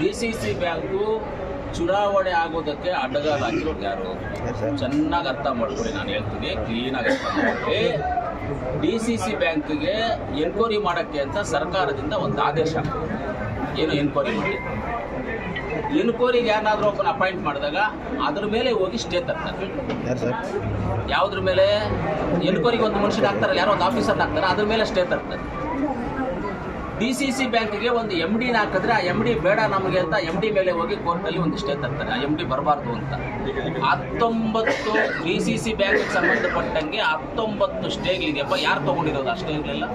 D C C bank ಚುನಾವಣೆ ಆಗೋದಕ್ಕೆ ಅಡ್ಡಗಾಲ ಹಾಕಿರೋದು ಯಾರು? ಚೆನ್ನಾಗಿ ಅರ್ಥ ಮಾಡ್ಕೊಳ್ಳಿ ನಾನು ಹೇಳ್ತೀನಿ. ಕ್ಲೀನಾಗಿ ಅರ್ಥ ಮಾಡ್ಕೊಳ್ಳಿ. ಡಿ ಸಿ ಸಿ ಬ್ಯಾಂಕ್ಗೆ ಎನ್ಕ್ವೈರಿ ಮಾಡೋಕ್ಕೆ ಅಂತ ಸರ್ಕಾರದಿಂದ ಒಂದು ಆದೇಶ. ಏನು ಎನ್ಕ್ವೈರಿ ಮಾಡಿ? ಎನ್ಕ್ವೈರಿಗೆ ಯಾರಾದರೂ ಒಬ್ಬನ ಅಪಾಯಿಂಟ್ ಮಾಡಿದಾಗ ಅದ್ರ ಮೇಲೆ ಹೋಗಿ ಸ್ಟೇ ತರ್ತಾರೆ ಯಾವುದ್ರ ಮೇಲೆ? ಎನ್ಕ್ವೈರಿಗೆ ಒಂದು ಮನುಷ್ಯನ ಹಾಕ್ತಾರಲ್ಲ ಯಾರೋ ಒಂದು ಆಫೀಸರ್ನ ಹಾಕ್ತಾರೆ ಅದ್ರ ಮೇಲೆ ಸ್ಟೇ ತರ್ತಾರೆ ಡಿ ಸಿ ಸಿ ಬ್ಯಾಂಕ್ಗೆ ಒಂದು ಎಂ ಡಿನ ಹಾಕಿದ್ರೆ ಆ ಎಂ ಡಿ ಬೇಡ ನಮಗೆ ಅಂತ ಎಂ ಡಿ ಮೇಲೆ ಹೋಗಿ ಕೋರ್ಟಲ್ಲಿ ಒಂದು ಸ್ಟೇ ತರ್ತಾರೆ. ಆ ಎಂ ಡಿ ಬರಬಾರ್ದು ಅಂತ. ಹತ್ತೊಂಬತ್ತು ಡಿ ಸಿ ಸಿ ಬ್ಯಾಂಕ್ಗೆ ಸಂಬಂಧಪಟ್ಟಂಗೆ ಹತ್ತೊಂಬತ್ತು ಸ್ಟೇಗಳಿದೆಯಪ್ಪ ಯಾರು ತೊಗೊಂಡಿರೋದು ಆ ಸ್ಟೇಗಳೆಲ್ಲ?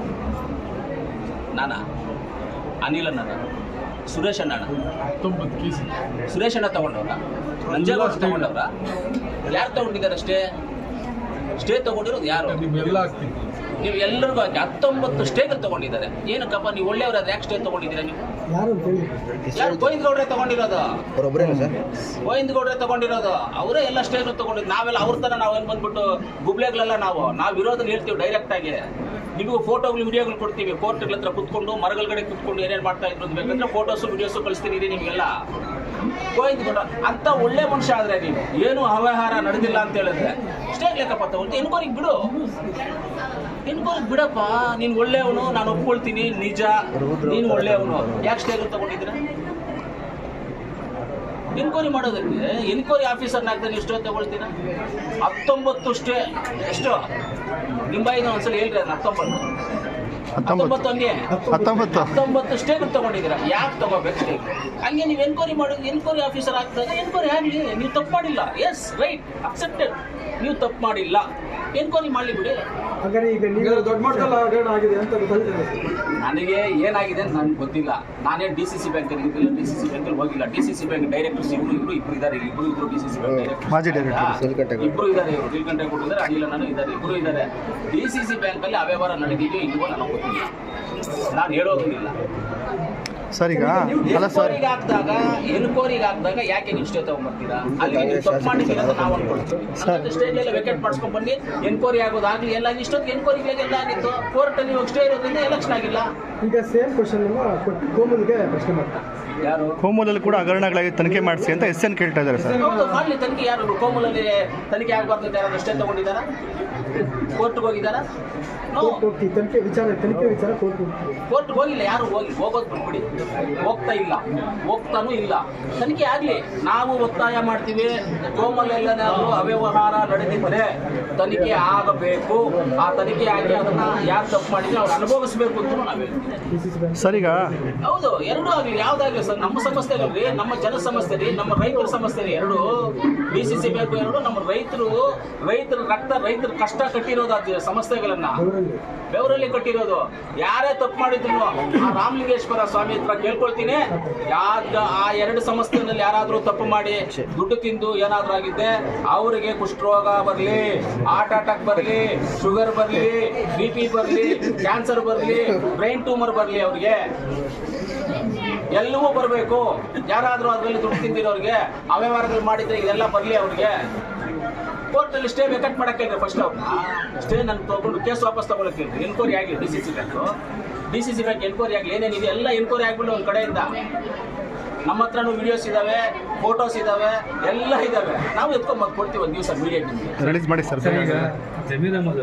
ನಾನಾ? ಅನಿಲ್ ಅಣ್ಣ ಸುರೇಶ್ ಅಣ್ಣ ಸುರೇಶ್ ಅಣ್ಣ ತಗೊಂಡವ್ರ? ನಂಜೇಗೌಡ ತಗೊಂಡವ್ರ? ಯಾರು ತಗೊಂಡಿದ್ದಾರೆ ಸ್ಟೇ? ಸ್ಟೇ ತಗೊಂಡಿರೋದು ಯಾರು? ನಿಮ್ಮೆಲ್ಲ ನೀವು ಎಲ್ಲರಿಗೂ ಹಾಕಿ ಹತ್ತೊಂಬತ್ತು ಸ್ಟೇಗಳು ತಗೊಂಡಿದ್ದಾರೆ. ಏನಕ್ಕಪ್ಪ ನೀವು ಒಳ್ಳೆಯವ್ರಾದ್ರೆ ಯಾಕೆ ಸ್ಟೇ ತಗೊಂಡಿದ್ದೀರಾ ನೀವು? ಯಾರು ಗೋವಿಂದ ಗೌಡ್ರೆ ತಗೊಂಡಿರೋದು? ಅವರೊಬ್ಬರೇನ ಸರ್? ಗೋವಿಂದ ಗೌಡ್ರೆ ತಗೊಂಡಿರೋದು. ಅವರೇ ಎಲ್ಲ ಸ್ಟೇಗಳು ತಗೊಂಡಿದ್ದು. ನಾವೆಲ್ಲ ಅವ್ರ ತರ ನಾವು ಏನು ಬಂದ್ಬಿಟ್ಟು ಗುಬ್ಲೆಗಳೆಲ್ಲ ನಾವು ನಾವು ಇರೋದನ್ನ ಹೇಳ್ತೀವಿ ಡೈರೆಕ್ಟ್ ಆಗಿ. ನಿಮಗೂ ಫೋಟೋಗಳು ವಿಡಿಯೋಗಳು ಕೊಡ್ತೀವಿ. ಕೋರ್ಟ್ಗಳ ಹತ್ರ ಕುತ್ಕೊಂಡು ಮರಗಳಗಡೆ ಕುತ್ಕೊಂಡು ಏನೇನು ಮಾಡ್ತಾ ಇದ್ರು ಬೇಕಂದ್ರೆ ಫೋಟೋಸು ವಿಡಿಯೋಸು ಕಳಿಸ್ತೀನಿ ಇದೆ ನಿಮಗೆಲ್ಲ. ಗೋವಿಂದ ಗೌಡ ಅಂತ ಒಳ್ಳೆ ಮನುಷ್ಯ ಆದ್ರೆ ನೀನು, ಏನು ಅವ್ಯವಹಾರ ನಡೆದಿಲ್ಲ ಅಂತ ಹೇಳಿದ್ರೆ ಸ್ಟೇ ಲೆಕ್ಕಪ್ಪ ತಗೊಳ್ತೀನಿ ಇನ್ಕೋರಿಗೆ ಬಿಡು. ಇನ್ಕೋರಿಗೆ ಬಿಡಪ್ಪ, ನೀನು ಒಳ್ಳೆಯವನು, ನಾನು ಒಪ್ಕೊಳ್ತೀನಿ, ನಿಜ, ನೀನು ಒಳ್ಳೆಯವನು. ಯಾಕೆ ಸ್ಟೇಜ್ ತಗೊಂಡಿದ್ರೆ ಎನ್ಕ್ವೈರಿ ಮಾಡೋದಕ್ಕೆ ಎನ್ಕ್ವೈರಿ ಆಫೀಸರ್ನಾಗ್ತಾನೆ ಸ್ಟೇ ತಗೊಳ್ತೀರಾ? ಹತ್ತೊಂಬತ್ತು ಸ್ಟೇ ಎಷ್ಟು. ನಿಂಬಾಯಿನ ಬಾಯಿನ ಒಂದ್ಸಲ ಹೇಳ್ರಿ ಅದನ್ನ ಹತ್ತೊಂಬತ್ತು. ಹತ್ತೊಂಬತ್ತು. ಹಂಗೆ ಹತ್ತೊಂಬತ್ತು. ಹತ್ತೊಂಬತ್ತು ಸ್ಟೇಗಳು ತಗೊಂಡಿದ್ದೀರಾ? ಯಾಕೆ ತಗೋಬೇಕು ಹಂಗೆ ನೀವು ಎನ್ಕ್ವೈರಿ ಮಾಡಿ ಎನ್ಕ್ವೈರಿ ಆಫೀಸರ್ ಹಾಕಿದಾಗ ಎನ್ಕ್ವೈರಿ ಆಗಲಿ ನೀವು ತಪ್ಪು ಮಾಡಿಲ್ಲ. ಎಸ್ ರೈಟ್ ಅಕ್ಸೆಪ್ಟೆಡ್ ನೀವು ತಪ್ಪು ಮಾಡಿಲ್ಲ. ಎನ್ಕ್ವೈರಿ ಮಾಡಲಿ ಬಿಡಿ. ಹಾಗಾದ್ರೆ ಈಗ ನೀವು ದೊಡ್ಡ ಮಟ್ಟದಲ್ಲಿ ಆಗಿದೆ ಅಂತ ನನಗೆ ಏನಾಗಿದೆ ಅಂತ ನನಗೆ ಗೊತ್ತಿಲ್ಲ. ನಾನೇ ಡಿ ಸಿ ಸಿ ಬ್ಯಾಂಕ್ ಇದ್ದಿಲ್ಲ ಡಿ ಸಿ ಸಿ ಬ್ಯಾಂಕ್ ಹೋಗಿಲ್ಲ. D C C bank directors ಇಬ್ರು ಇಬ್ರು ಇಬ್ರು ಇದ್ದಾರೆ ಇಬ್ರು ಇದ್ರು D C C bank director ಮಾಜಿ director, ಸಿಲ್ಕಟ್ಟೆ. ಇಬ್ರು ಇದ್ದಾರೆ ಇವರು. ತಿಳ್ಕಂಡೆ ಕೊಟ್ಟಿದ್ದಾರೆ. ಅಡಿಲ್ಲ ನಾನು ಇದ್ದಾರೆ ಇಬ್ರು ಇದ್ದಾರೆ ಡಿ ಸಿ ಸಿ ಬ್ಯಾಂಕಲ್ಲಿ ಅವ್ಯವಹಾರ ನಡೆದಿದೆಯೋ ಇಲ್ವೋ ನನಗೆ ಗೊತ್ತಿಲ್ಲ. ನಾನು ಹೇಳೋದಿಲ್ಲ. ಸರಿ ಈಗ ಅಲ್ಲ ಸರ್. ಎನ್ಕ್ವೈರಿಗೆ ಹಾಕಿದಾಗ ಎನ್ಕ್ವೈರಿಗೆ ಹಾಕಿದಾಗ ಯಾಕೆ ನೀವು ಸ್ಟೇ ತಗೊಂಡ್ಬರ್ತೀರಾ ಅಲ್ಲಿ ನೀವು ತಪ್ಪು ಮಾಡಿದ್ದೀರಾ ಅಂತ ನಾವು ಅನ್ಕೊಳ್ತೀವಿ. ಸರ್. ಸ್ಟೇಜ್ ಎಲ್ಲ ವೆಕೆಟ್ ಮಾಡಿಸ್ಕೊಂಡ್ ಬನ್ನಿ ಎನ್ಕ್ವೈರಿ ಆಗೋದಾಗ್ಲಿ ಎಲ್ಲ ಇಷ್ಟೊತ್ತು ಎನ್ಕ್ವೈರಿಗಳಿಗೆಲ್ಲ ಆಗಿತ್ತು. ಕೋರ್ಟಲ್ಲಿ ಇವಾಗ ಸ್ಟೇ ಇರೋದ್ರಿಂದ ಎಲೆಕ್ಷನ್ ಆಗಿಲ್ಲ. ಈಗ ಸೇಮ್ ಕ್ವಶನ್ ಕೊಟ್ಟು ಕೋಮಲ್ಗೆ ಪ್ರಶ್ನೆ ಮಾಡ್ತಾರೆ ಯಾರು? ಕೋಮೂಲಲ್ಲಿ ಕೂಡ ಹಗರಣಗಳಾಗಿ ತನಿಖೆ ಮಾಡಿಸಿ ಅಂತ ಎಸ್ ಎನ್ ಕೇಳ್ತಾ ಇದ್ದಾರೆ ಸರ್. ಹೌದು ಮಾಡ್ಲಿ ತನಿಖೆ ಯಾರು? ಕೋಮಲಲ್ಲಿ ತನಿಖೆ ಆಗಬಾರ್ದು ಅಂತ ಯಾರು ಅಷ್ಟೇ ತಗೊಂಡಿದ್ದಾರ? ಕೋರ್ಟ್ಗೆ ಹೋಗಿದ್ದಾರಾ? ತನಿಖೆ ವಿಚಾರ ತನಿಖೆ ವಿಚಾರ ಕೋರ್ಟ್ ಕೋರ್ಟ್ಗೆ ಹೋಗಿಲ್ಲ ಯಾರು ಹೋಗಿ? ಹೋಗೋದು ಬಿಟ್ಬಿಡಿ. ಹೋಗ್ತಾ ಇಲ್ಲ. ಹೋಗ್ತಾನೂ ಇಲ್ಲ. ತನಿಖೆ ಆಗಲಿ. ನಾವು ಒತ್ತಾಯ ಮಾಡ್ತೀವಿ. ಕೋಮಲೆಲ್ಲನಾದ್ರೂ ಅವ್ಯವಹಾರ ನಡೆದಿದ್ದರೆ ತನಿಖೆ ಆಗಬೇಕು. ಆ ತನಿಖೆ ಆಗಿ ಅದನ್ನ ಯಾರು ತಪ್ಪು ಮಾಡಿದ್ರೆ ಅವ್ರು ಅನುಭವಿಸ್ಬೇಕು ಅಂತ ನಾವು ಹೇಳ್ತೀವಿ. ಸರ್ ಈಗ ಹೌದು ಎರಡೂ ಆಗಲಿ. ಯಾವ್ದಾಗ್ಲಿ ನಮ್ಮ ಸಮಸ್ಯೆ ನಮ್ಮ ಜನ ಸಮಸ್ಯೆ ರೀ, ನಮ್ಮ ರೈತರ ಸಮಸ್ಯೆ ರೀ, ಎರಡು ಬಿ ಸಿ ಸಿ ಬ್ಯಾಂಕ್ ಎರಡು, ನಮ್ಮ ರೈತರು, ರೈತರ ರಕ್ತ, ರೈತರ ಕಷ್ಟ ಕಟ್ಟಿರೋದು ಅದು ಸಮಸ್ಯೆಗಳನ್ನ. ಬೆವರಲ್ಲಿ ಕಟ್ಟಿರೋದು. ಯಾರೇ ತಪ್ಪು ಮಾಡಿದ್ರು ಆ ರಾಮಲಿಂಗೇಶ್ವರ ಸ್ವಾಮಿ ಹತ್ರ ಕೇಳ್ಕೊಳ್ತೀನಿ. ಯಾವ್ದ ಆ ಎರಡು ಸಮಸ್ಯೆಗಳಲ್ಲಿ ಯಾರಾದ್ರೂ ತಪ್ಪು ಮಾಡಿ ದುಡ್ಡು ತಿಂದು ಏನಾದ್ರೂ ಆಗಿದ್ದೆ ಅವರಿಗೆ ಕುಷ್ಠರೋಗ ಬರಲಿ ಹಾರ್ಟ್ ಅಟ್ಯಾಕ್ ಬರಲಿ ಶುಗರ್ ಬರಲಿ ಬಿ ಪಿ ಬರಲಿ ಕ್ಯಾನ್ಸರ್ ಬರಲಿ ಬ್ರೈನ್ ಟ್ಯೂಮರ್ ಬರಲಿ ಅವ್ರಿಗೆ. ಎಲ್ಲವೂ ಬರಬೇಕು. ಯಾರಾದರೂ ಅದರಲ್ಲಿ ದುಡ್ಡು ತಿಂದಿರೋರಿಗೆ ಅವ್ಯವಹಾರಗಳು ಮಾಡಿದ್ರೆ ಇದೆಲ್ಲ ಬರಲಿ ಅವ್ರಿಗೆ. ಕೋರ್ಟಲ್ಲಿ ಸ್ಟೇ ಬೇಕಟ್ ಮಾಡಕ್ಕೆ ಫಸ್ಟ್ ಅವ್ರನ್ನ ಸ್ಟೇ ನಾನು ತೊಗೊಂಡು ಕೇಸ್ ವಾಪಸ್ ತಗೊಳಕ್ಕೆ ಎನ್ಕ್ವೈರಿ ಆಗಲಿ D C C bank D C C bank enquiry ಆಗಲಿ ಏನೇನಿದೆ ಎಲ್ಲ ಎನ್ಕ್ವೈರಿ ಆಗಿಬಿಟ್ಟು ಒಂದು ಕಡೆಯಿಂದ. ನಮ್ಮ ಹತ್ರನೂ ವಿಡಿಯೋಸ್ ಇದಾವೆ ಫೋಟೋಸ್ ಇದಾವೆ ಎಲ್ಲ ಇದಾವೆ. ನಾವು ಎತ್ಕೊಂಡ್ ಕೊಡ್ತೀವಿ ಒಂದು ದಿವಸ ಮೀಡಿಯಾ ರಿಲೀಸ್ ಮಾಡಿ ಸರ್. ಜಮೀರ್ ಅಹಮದ್